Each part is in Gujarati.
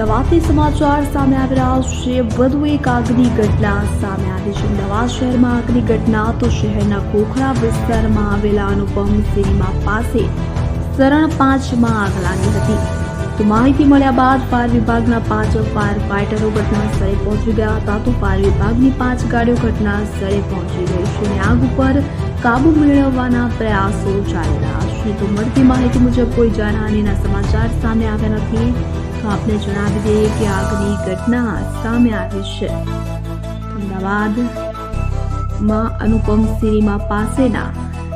અમદાવાદથી સમાચાર, સામે આવી રહ્યા છે વધુ એક આગની ઘટના. સામે આવી છે અમદાવાદ શહેરમાં આગની ઘટના, તો શહેરના ખોખરા વિસ્તારમાં આવેલા અનુપમ સિનેમા પાસે શરણ પાંચમાં આગ લાગી હતી. તો માહિતી મળ્યા બાદ ફાયર વિભાગના પાંચ ફાયર ફાઇટરો ઘટના સ્થળે પહોંચી ગયા હતા. તો ફાયર વિભાગની પાંચ ગાડીઓ ઘટના સ્થળે પહોંચી ગઈ છે અને આગ ઉપર કાબુ મેળવવાના પ્રયાસો ચાલી રહ્યા છે. તો મળતી માહિતી મુજબ કોઈ જાનહાનિના સમાચાર સામે આવ્યા નથી. તો આપને જણાવી દઈએ કે આગની ઘટના સામે આવી છે અમદાવાદમાં અનુપમ સિનેમા પાસેના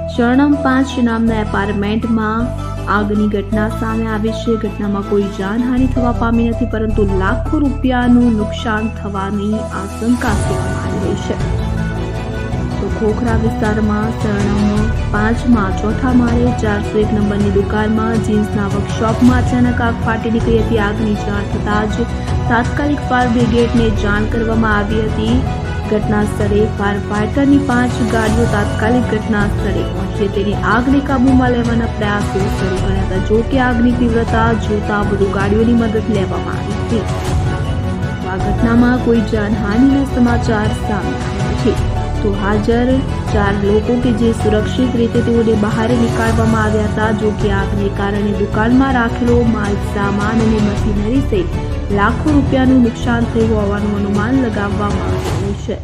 શરણમ પાંચ નામના એપાર્ટમેન્ટમાં આગની ઘટના સામે આવી છે ઘટનામાં કોઈ જાનહાનિ થવા પામી નથી પરંતુ લાખો રૂપિયાનું નુકસાન થવાની આશંકા કહેવામાં આવી રહી છે ખોખરા વિસ્તારમાં શરણમ પાંચમાં, ચોથા માળે ચારસો એક નંબરની દુકાનમાં જીન્સના વર્કશોપમાં અચાનક આગ ફાટી નીકળી હતી. આગની જાણ થતાં જ તાત્કાલિક ફાયર બ્રિગેડને જાણ કરવામાં આવી હતી. ઘટના સ્થળે ફાયર ફાઈટરની પાંચ ગાડીઓ તાત્કાલિક ઘટના સ્થળે પહોંચી. તેની આગને કાબૂમાં લેવાના પ્રયાસો શરૂ કર્યા હતા જો કે આગની તીવ્રતા જોતા વધુ ગાડીઓની મદદ લેવામાં આવી હતી. આ ઘટનામાં કોઈ જાનહાનિના સમાચાર સામે આવ્યા નથી. તો હાજર ચાર લોકો કે જે સુરક્ષિત રીતે તેઓને બહાર નીકાળવામાં આવ્યા હતા, જો કે આગને કારણે દુકાનમાં રાખેલો માલ, સામાન અને મશીનરી સહિત લાખો રૂપિયાનું નુકસાન થયું હોવાનું અનુમાન લગાવવામાં આવ્યું છે.